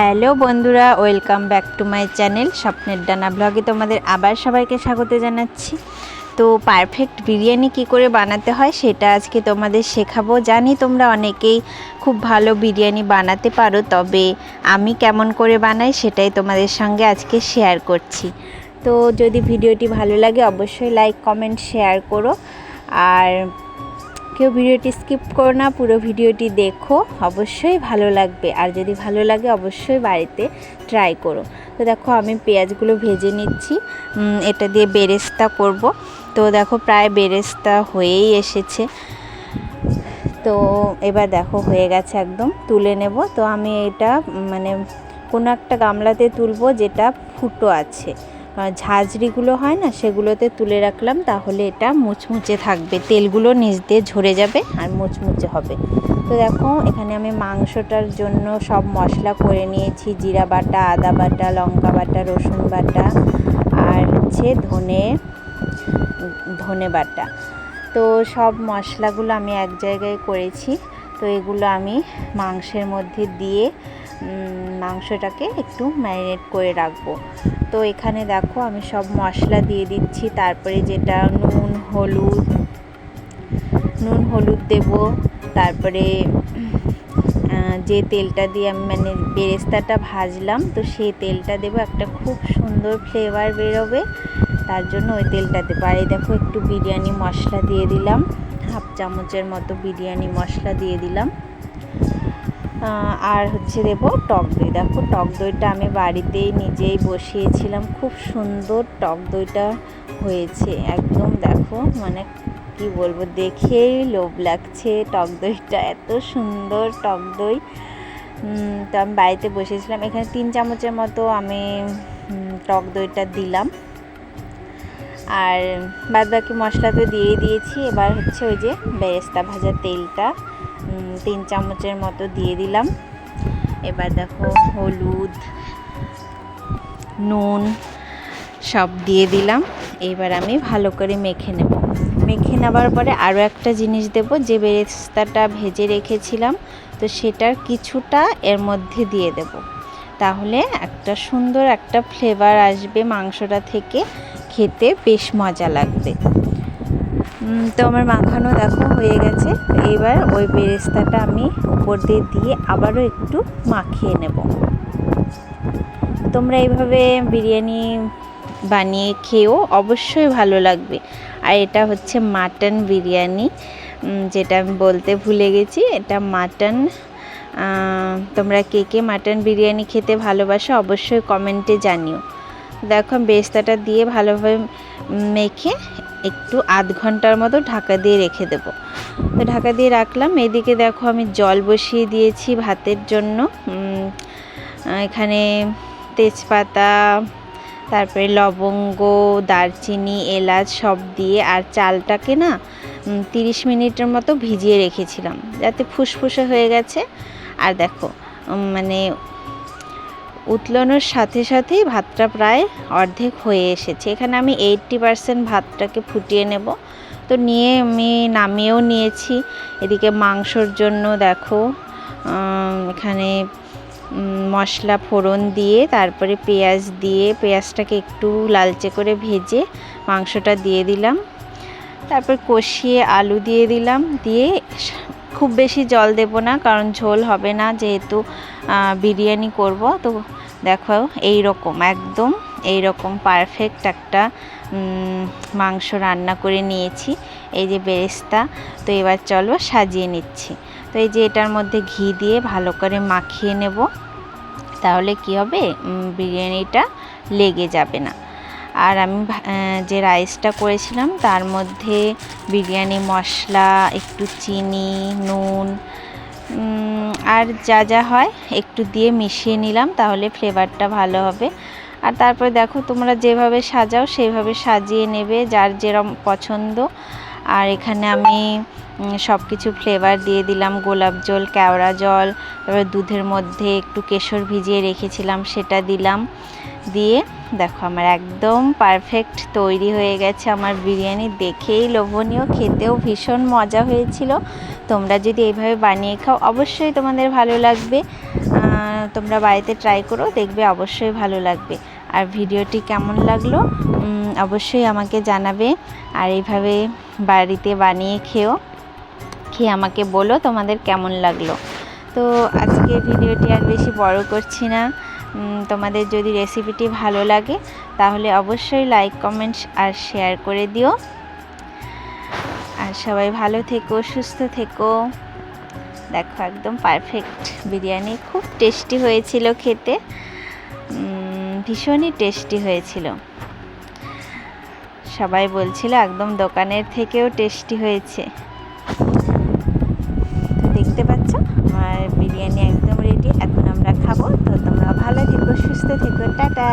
Hello বন্ধুরা, welcome back to my channel স্বপ্নের ডানা ব্লগে তোমাদের আবার সবাইকে স্বাগত জানাচ্ছি। তো পারফেক্ট বিরিয়ানি কি করে বানাতে হয় সেটা আজকে তোমাদের শেখাবো। জানি তোমরা অনেকেই খুব ভালো বিরিয়ানি বানাতে পারো, তবে আমি কেমন করে বানাই সেটাই তোমাদের সঙ্গে আজকে শেয়ার করছি। তো যদি ভিডিওটি ভালো লাগে অবশ্যই লাইক কমেন্ট শেয়ার করো। আর কেউ ভিডিওটি স্কিপ করো না, পুরো ভিডিওটি দেখো। অবশ্যই ভালো লাগবে। আর যদি ভালো লাগে, অবশ্যই বাড়িতে ট্রাই করো। তো দেখো, আমি পেঁয়াজগুলো ভেজে নিচ্ছি। এটা দিয়ে বেরেস্তা করব। তো দেখো, প্রায় বেরেস্তা হয়েই এসেছে। তো এবার দেখো, হয়ে গেছে একদম, তুলে নেব। তো আমি এটা মানে কোনো একটা গামলাতে তুলবো যেটা ফুটো আছে। ঝাঁঝরিগুলো হয় না, সেগুলোতে তুলে রাখলাম, তাহলে এটা মুচমুচে থাকবে। তেলগুলো নিচ দিয়ে ঝরে যাবে আর মুচমুচে হবে। তো দেখো, এখানে আমি মাংসটার জন্য সব মশলা করে নিয়েছি। জিরা বাটা, আদা বাটা, লঙ্কা বাটা, রসুন বাটা আর হচ্ছে ধনে ধনে বাটা। তো সব মশলাগুলো আমি এক জায়গায় করেছি। তো এগুলো আমি মাংসের মধ্যে দিয়ে মাংসটাকে একটু ম্যারিনেট করে রাখব। তো এখানে দেখো আমি সব মশলা দিয়ে দিচ্ছি, তারপরে যেটা নুন, হলুদ নুন, হলুদ দেব, তারপরে যে তেলটা দিয়ে আমি মানে বেরেস্তাটা ভাজলাম, তো সেই তেলটা দেবো, একটা খুব সুন্দর ফ্লেভার বেরোবে, তার জন্য ওই তেলটা দেবো। আর এই দেখো একটু বিরিয়ানি মশলা দিয়ে দিলাম, হাফ চামচের মতো বিরিয়ানি মশলা দিয়ে দিলাম। আর হচ্ছে দেবো টক দই। দেখো, টক দইটা আমি বাড়িতেই নিজেই বসিয়েছিলাম। খুব সুন্দর টক দইটা হয়েছে। একদম দেখো মানে কি বলব, দেখেই লোভ লাগছে টক দইটা। এত সুন্দর টক দই। তো আমি বাড়িতে বসেছিলাম এখানে তিন চামচের মতো আমি টক দইটা দিলাম। আর বাদ বাকি মশলা তো দিয়েই দিয়েছি। এবার হচ্ছে ওই যে বেরেস্তা ভাজা তেলটা তিন চামচের মতো দিয়ে দিলাম। এবার দেখো হলুদ, নুন সব দিয়ে দিলাম। এবার আমি ভালো করে মেখে নেব। মেখে নেবার পরে আরও একটা জিনিস দেব, যে বেরেস্তাটা ভেজে রেখেছিলাম, তো সেটার কিছুটা এর মধ্যে দিয়ে দেব। তাহলে একটা সুন্দর একটা ফ্লেভার আসবে মাংসটা থেকে। খেতে বেশ মজা লাগবে। তো আমার মাখানো দেখো হয়ে গেছে। এবার ওই বেরেস্তাটা আমি উপর দিয়ে দিয়ে আবারও একটু মাখিয়ে নেব। তোমরা এইভাবে বিরিয়ানি বানিয়ে খেয়েও অবশ্যই ভালো লাগবে। আর এটা হচ্ছে মাটন বিরিয়ানি। যেটা আমি বলতে ভুলে গেছি, এটা মাটন তোমরা কে কে মাটন বিরিয়ানি খেতে ভালোবাসো অবশ্যই কমেন্টে জানিও। দেখো, আমি বেরেস্তাটা দিয়ে ভালোভাবে মেখে একটু আধ ঘণ্টার মতো ঢাকা দিয়ে রেখে দেবো। তো ঢাকা দিয়ে রাখলাম। এদিকে দেখো, আমি জল বসিয়ে দিয়েছি ভাতের জন্য। এখানে তেজপাতা, তারপরে লবঙ্গ, দারচিনি, এলাচ সব দিয়ে আর চালটাকে না তিরিশ মিনিটের মতো ভিজিয়ে রেখেছিলাম। যাতে ফুসফুসে হয়ে গেছে। আর দেখো মানে উতলানোর সাথে সাথেই ভাতটা প্রায় অর্ধেক হয়ে এসেছে। এখানে আমি এইটটি পারসেন্ট ভাতটাকে ফুটিয়ে নেব। তো নিয়ে আমি নামিয়েও নিয়েছি। এদিকে মাংসর জন্য দেখো এখানে মশলা ফোড়ন দিয়ে, তারপরে পেঁয়াজ দিয়ে, পেঁয়াজটাকে একটু লালচে করে ভেজে মাংসটা দিয়ে দিলাম। তারপর কষিয়ে আলু দিয়ে দিলাম। দিয়ে খুব বেশি জল দেব না, কারণ ঝোল হবে না যেহেতু বিরিয়ানি করব। তো দেখো এই রকম একদম এই রকম পারফেক্ট একটা মাংস রান্না করে নিয়েছি। এই যে বেরেস্তা, তো এবার চলো সাজিয়ে নিচ্ছি। তো এই যে এটার মধ্যে ঘি দিয়ে ভালো করে মাখিয়ে নেব। তাহলে কি হবে? বিরিয়ানিটা লেগে যাবে না। আর আমি যে রাইসটা করেছিলাম, তার মধ্যে বিরিয়ানি, মশলা, একটু চিনি, নুন আর যা যা হয় একটু দিয়ে মিশিয়ে নিলাম, তাহলে ফ্লেভারটা ভালো হবে। আর তারপরে দেখো তোমরা যেভাবে সাজাও, সেভাবে সাজিয়ে নেবে, যার যেরম পছন্দ। আর এখানে আমি সব কিছু ফ্লেভার দিয়ে দিলাম, গোলাপ জল, কেওড়া জল, এবার দুধের মধ্যে একটু কেশর ভিজিয়ে রেখেছিলাম, সেটা দিলাম। দিয়ে দেখো আমার একদম পারফেক্ট তৈরি হয়ে গেছে আমার বিরিয়ানি, দেখেই লোভনীয়, খেতেও ভীষণ মজা হয়েছিল। তোমরা যদি এইভাবে বানিয়ে খাও, অবশ্যই তোমাদের ভালো লাগবে। তোমরা বাড়িতে ট্রাই করো, দেখবে অবশ্যই ভালো লাগবে। আর ভিডিওটি কেমন লাগল? অবশ্যই আমাকে জানাবে। আর এইভাবে বাড়িতে বানিয়ে খেও খেয়ে আমাকে বলো তোমাদের কেমন লাগল। তো আজকে ভিডিওটি আর বেশি বড় করছি না। তোমাদের যদি রেসিপিটি ভালো লাগে, তাহলে অবশ্যই লাইক কমেন্টস আর শেয়ার করে দিও। আর সবাই ভালো থেকো, সুস্থ থেকো। দেখো একদম পারফেক্ট বিরিয়ানি, খুব টেস্টি হয়েছিল খেতে। ভীষণই টেস্টি হয়েছিল। সবাই বলছিল একদম দোকানের থেকেও টেস্টি হয়েছে। দেখতে পাচ্ছ, আমার বিরিয়ানি একদম রেডি এখন আমরা খাব। তো তোমরা ভালো থেকো, সুস্থ থেকো, টাটা।